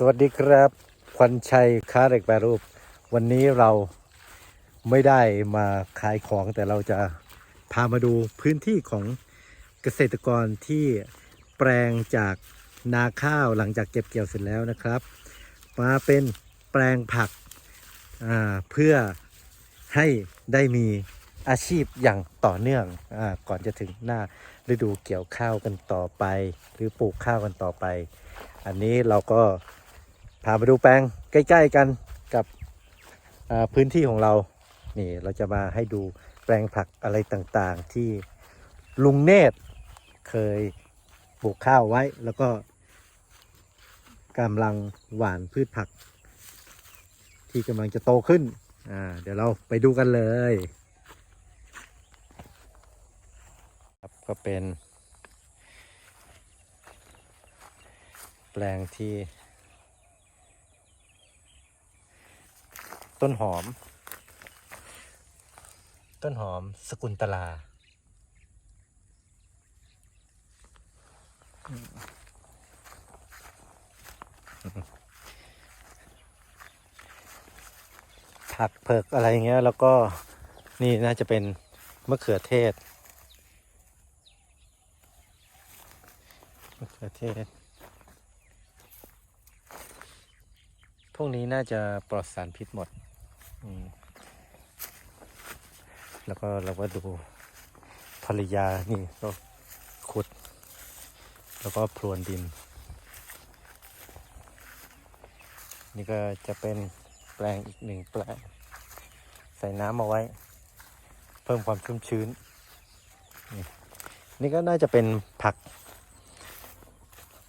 สวัสดีครับควันชัยค้าเหล็กแปรรูป วันนี้เราไม่ได้มาขายของแต่เราจะพามาดูพื้นที่ของเกษตรกรที่แปลงจากนาข้าวหลังจากเก็บเกี่ยวเสร็จแล้วนะครับ มาเป็นแปลงผักเพื่อให้ได้มีอาชีพอย่างต่อเนื่องอก่อนจะถึงหน้าฤดูเกี่ยวข้าวกันต่อไป หรือปลูกข้าวกันต่อไป อันนี้เราก็าไปดูแปลงใกล้ ๆกันกับพื้นที่ของเรา นี่เราจะมาให้ดูแปลงผักอะไรต่างๆ ที่ลุงเนตรเคยปลูกข้าวไว้ แล้วก็กำลังหว่านพืชผัก ที่กำลังจะโตขึ้น อ่า เดี๋ยวเราไปดูกันเลยครับก็เป็น แปลงที่ ต้นหอม ต้นหอมสกุลตลา ผักเผือกอะไรเงี้ย แล้วก็นี่น่าจะเป็นมะเขือเทศมะเขือเทศ พวกนี้น่าจะปลอดสารพิษหมด แล้วก็เราก็ดูภรรยานี่ก็ขุด แล้วก็พรวนดิน นี่ก็จะเป็นแปลงอีกหนึ่งแปลง ใส่น้ำเอาไว้ เพิ่มความชุ่มชื้น นี่นี่ก็น่าจะเป็นผัก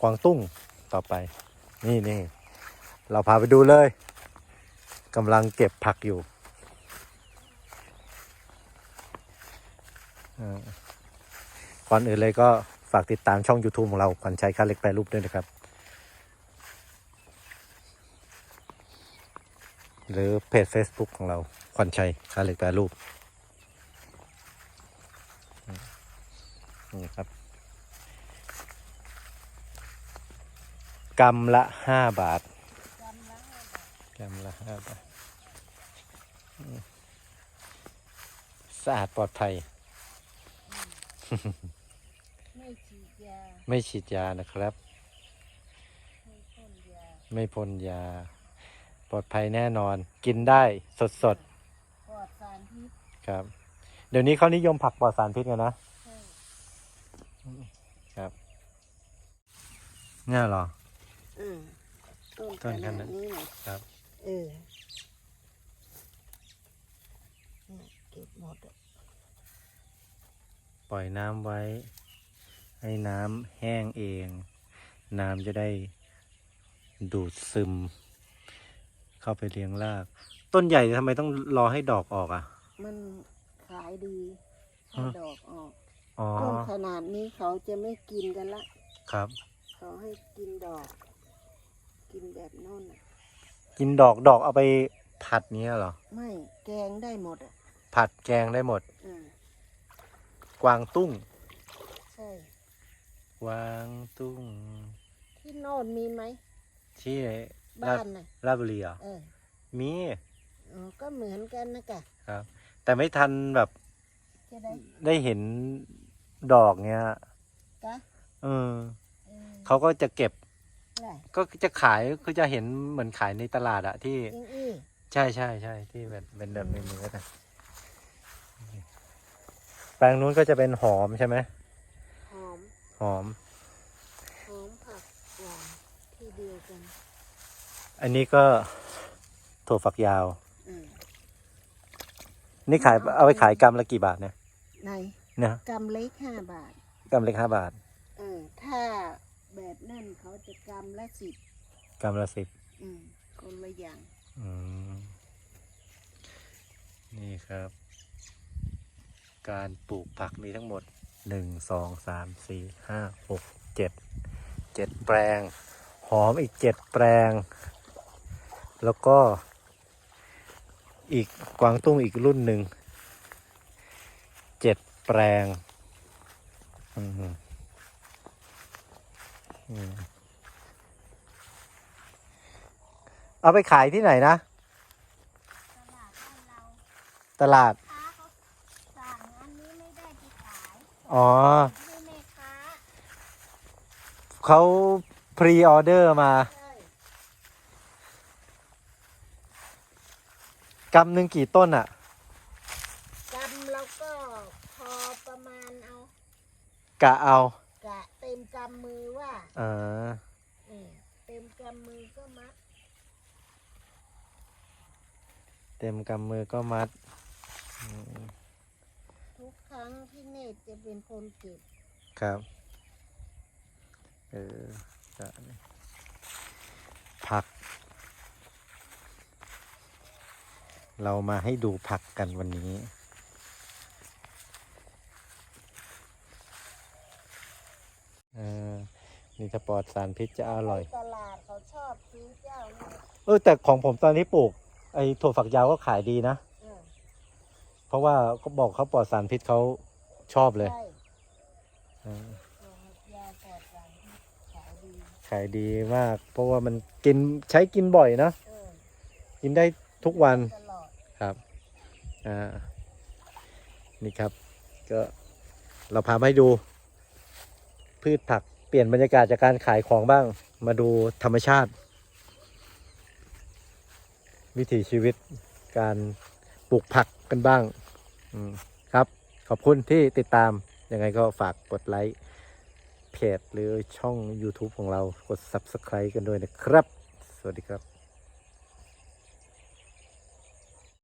กวางตุ้งต่อไป นี่นี่เราพาไปดูเลย กำลังเก็บผักอยู่ก่อนอื่นเลยก็ฝากติดตามช่อง YouTube ของเราขวัญชัยค้าเล็กแปรรูปด้วยนะครับ หรือเพจ Facebook ของเราขวัญชัยค้าเล็กแปรรูปนี่ครับกำละห้าบาท กำละห้าบาทอืมสะอาดปลอดภัย ไม่ฉีดยาไม่ฉีดยานะครับ ไม่พ่นยาไม่พ่นยา ปลอดภัยแน่นอน กินได้สดปลอดสารพิษๆครับ เดี๋ยวนี้เขานิยมผักปลอดสารพิษกันนะ ใช่ครับเนี่ยเหรอ อืมต้นต้นขขนานาดดนี้นะครับเออเนี่ยเก็บหมดอะปล่อยน้ำไว้ ให้น้ำแห้งเอง น้ำจะได้ดูดซึม เข้าไปเลี้ยงราก ต้นใหญ่ทำไมต้องรอให้ดอกออกอะ มันขายดีฮะให้ดอกออกอ๋อต้นขนาดนี้เขาจะไม่กินกันละ ครับ เขาให้กินดอก กินแบบโน่นน่ะ กินดอกดอกเอาไปผัดเนี้ยเหรอ ไม่แกงได้หมดอะผัดแกงได้หมดอ่ากวางตุ้ง ใช่ กวางตุ้ง ที่โน่นมีไหม ที่บ้านน่ะราชบุรีเหรอเออมีอ๋อก็เหมือนกันนะกะครับ แต่ไม่ทันแบบจะได้ได้เห็นดอกเนี้ยกะเออเออเขาก็จะเก็บ แหละก็จะขายคือจะเห็นเหมือนขายในตลาดอะที่ยังอี้ใช่ใช่ใช่ที่แบบเป็นแบบในมือนะแปลงนู้นก็จะเป็นหอมใช่ไหมหอมหอม หอมผักหวานที่เดียวกันอันนี้ก็ถั่วฝักยาว อืมนี่ขายเอาไปขายกรัมละกี่บาทเนี่ยในเนี่ยกำเล็กห้าบาทกรัมเล็กห้าบาท เออถ้า แบบนั่นเขาจะกำละสิบกรัมละสิบอืมคนละอย่าง อืมนี่ครับ การปลูกผักมีทั้งหมดหนึ่งสองสามสี่ห้าหกเจ็ดเจ็ดแปลง หอมอีกเจ็ดแปลง แล้วก็ อีกกวางตุ้งอีกรุ่นหนึ่งเจ็ดแปลง อืมอืม เอาไปขายที่ไหนนะ ตลาดบ้านเราตลาดค้าเขาสั่งอันนี้ไม่ได้ไปขายอ๋อให้แม่ค้าเขาพรีออเดอร์มาใช่กำหนึ่งกี่ต้นอะกำแล้วก็พอประมาณเอา กะเอา กะเต็มกำมือว่า อ่านี่เต็มกำมือก็มัด เต็มกำมือก็มัดอืมทุกครั้งที่เนตรจะเป็นคนเก็บครับ เออจะผัก เรามาให้ดูผักกันวันนี้ เออ นี่ถ้าปลอดสารพิษจะอร่อย ตลาดเขาชอบซื้อเจ้านี่เออแต่ของผมตอนนี้ปลูก ไอ้ถั่วฝักยาวก็ขายดีนะ เออเพราะว่าเขาบอกเขาปลอดสารพิษเขาชอบเลยใช่เออโรงยาปลอดสารพิษขายดีขายดีมาก เพราะว่ามันกินใช้กินบ่อยนะ เออกินได้ทุกวัน ตลอดครับ อ่า นี่ครับ ก็เราพามาให้ดู พืชผัก เปลี่ยนบรรยากาศจากการขายของบ้าง มาดูธรรมชาติ วิถีชีวิตการปลูกผักกันบ้างครับ ขอบคุณที่ติดตาม ยังไงก็ฝากกดไลค์เพจหรือช่อง YouTube ของเรากด Subscribe กันด้วยนะครับ สวัสดีครับ